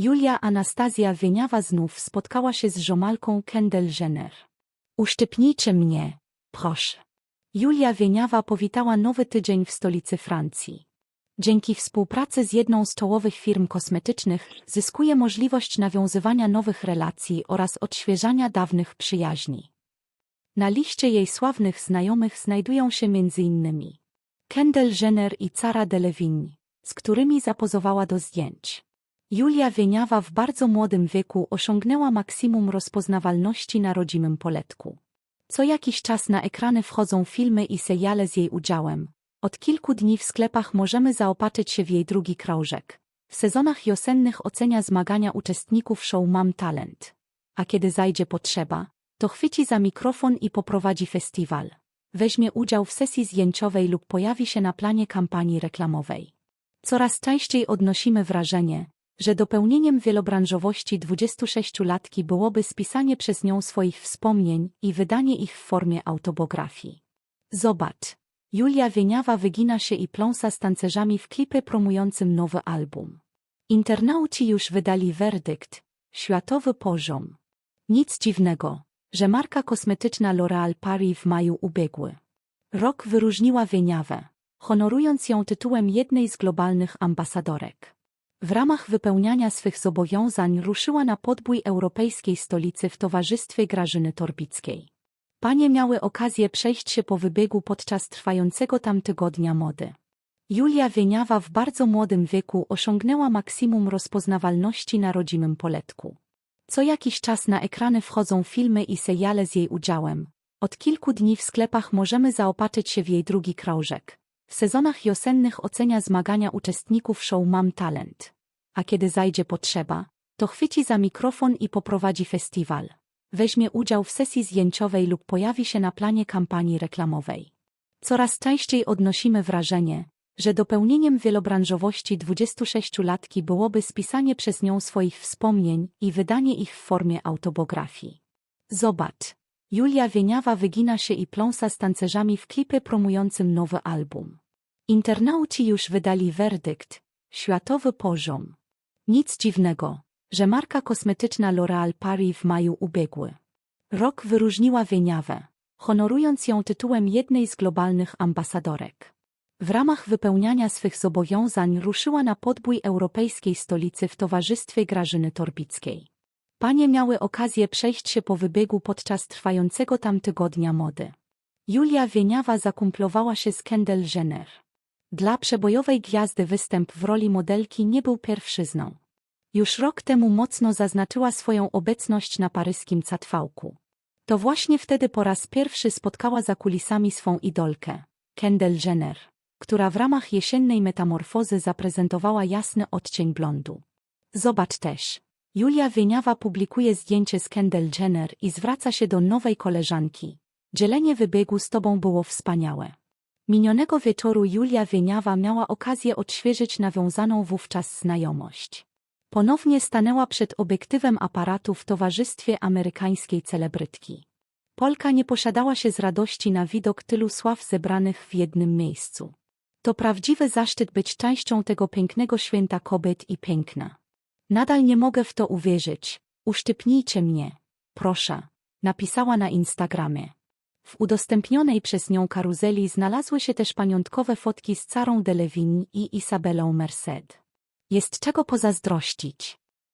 Julia Anastazja Wieniawa znów spotkała się z żomalką Kendall Jenner. Uszczypnijcie mnie, proszę. Julia Wieniawa powitała nowy tydzień w stolicy Francji. Dzięki współpracy z jedną z czołowych firm kosmetycznych zyskuje możliwość nawiązywania nowych relacji oraz odświeżania dawnych przyjaźni. Na liście jej sławnych znajomych znajdują się m.in. Kendall Jenner i Cara Delevingne, z którymi zapozowała do zdjęć. Julia Wieniawa w bardzo młodym wieku osiągnęła maksimum rozpoznawalności na rodzimym poletku. Co jakiś czas na ekrany wchodzą filmy i seriale z jej udziałem. Od kilku dni w sklepach możemy zaopatrzyć się w jej drugi krążek. W sezonach wiosennych ocenia zmagania uczestników show Mam Talent. A kiedy zajdzie potrzeba, to chwyci za mikrofon i poprowadzi festiwal. Weźmie udział w sesji zdjęciowej lub pojawi się na planie kampanii reklamowej. Coraz częściej odnosimy wrażenie, że dopełnieniem wielobranżowości 26-latki byłoby spisanie przez nią swoich wspomnień i wydanie ich w formie autobiografii. Zobacz. Julia Wieniawa wygina się i pląsa z tancerzami w klipie promującym nowy album. Internauci już wydali werdykt. Światowy poziom. Nic dziwnego, że marka kosmetyczna L'Oréal Paris w maju ubiegły. Rok wyróżniła Wieniawę, honorując ją tytułem jednej z globalnych ambasadorek. W ramach wypełniania swych zobowiązań ruszyła na podbój europejskiej stolicy w towarzystwie Grażyny Torbickiej. Panie miały okazję przejść się po wybiegu podczas trwającego tam tygodnia mody. Julia Wieniawa w bardzo młodym wieku osiągnęła maksimum rozpoznawalności na rodzimym poletku. Co jakiś czas na ekrany wchodzą filmy i seriale z jej udziałem. Od kilku dni w sklepach możemy zaopatrzyć się w jej drugi krążek. W sezonach wiosennych ocenia zmagania uczestników show Mam Talent. A kiedy zajdzie potrzeba, to chwyci za mikrofon i poprowadzi festiwal. Weźmie udział w sesji zdjęciowej lub pojawi się na planie kampanii reklamowej. Coraz częściej odnosimy wrażenie, że dopełnieniem wielobranżowości 26-latki byłoby spisanie przez nią swoich wspomnień i wydanie ich w formie autobiografii. Zobacz. Julia Wieniawa wygina się i pląsa z tancerzami w klipie promującym nowy album. Internauci już wydali werdykt. Światowy poziom. Nic dziwnego, że marka kosmetyczna L'Oréal Paris w maju ubiegły. Rok wyróżniła Wieniawę, honorując ją tytułem jednej z globalnych ambasadorek. W ramach wypełniania swych zobowiązań ruszyła na podbój europejskiej stolicy w towarzystwie Grażyny Torbickiej. Panie miały okazję przejść się po wybiegu podczas trwającego tam tygodnia mody. Julia Wieniawa zakumplowała się z Kendall Jenner. Dla przebojowej gwiazdy występ w roli modelki nie był pierwszyzną. Już rok temu mocno zaznaczyła swoją obecność na paryskim catwałku. To właśnie wtedy po raz pierwszy spotkała za kulisami swą idolkę, Kendall Jenner, która w ramach jesiennej metamorfozy zaprezentowała jasny odcień blondu. Zobacz też. Julia Wieniawa publikuje zdjęcie z Kendall Jenner i zwraca się do nowej koleżanki. Dzielenie wybiegu z tobą było wspaniałe. Minionego wieczoru Julia Wieniawa miała okazję odświeżyć nawiązaną wówczas znajomość. Ponownie stanęła przed obiektywem aparatu w towarzystwie amerykańskiej celebrytki. Polka nie posiadała się z radości na widok tylu sław zebranych w jednym miejscu. To prawdziwy zaszczyt być częścią tego pięknego święta kobiet i piękna. Nadal nie mogę w to uwierzyć. Uszczypnijcie mnie. Proszę. Napisała na Instagramie. W udostępnionej przez nią karuzeli znalazły się też pamiątkowe fotki z Carą Delevingne i Isabelą Merced. Jest czego pozazdrościć.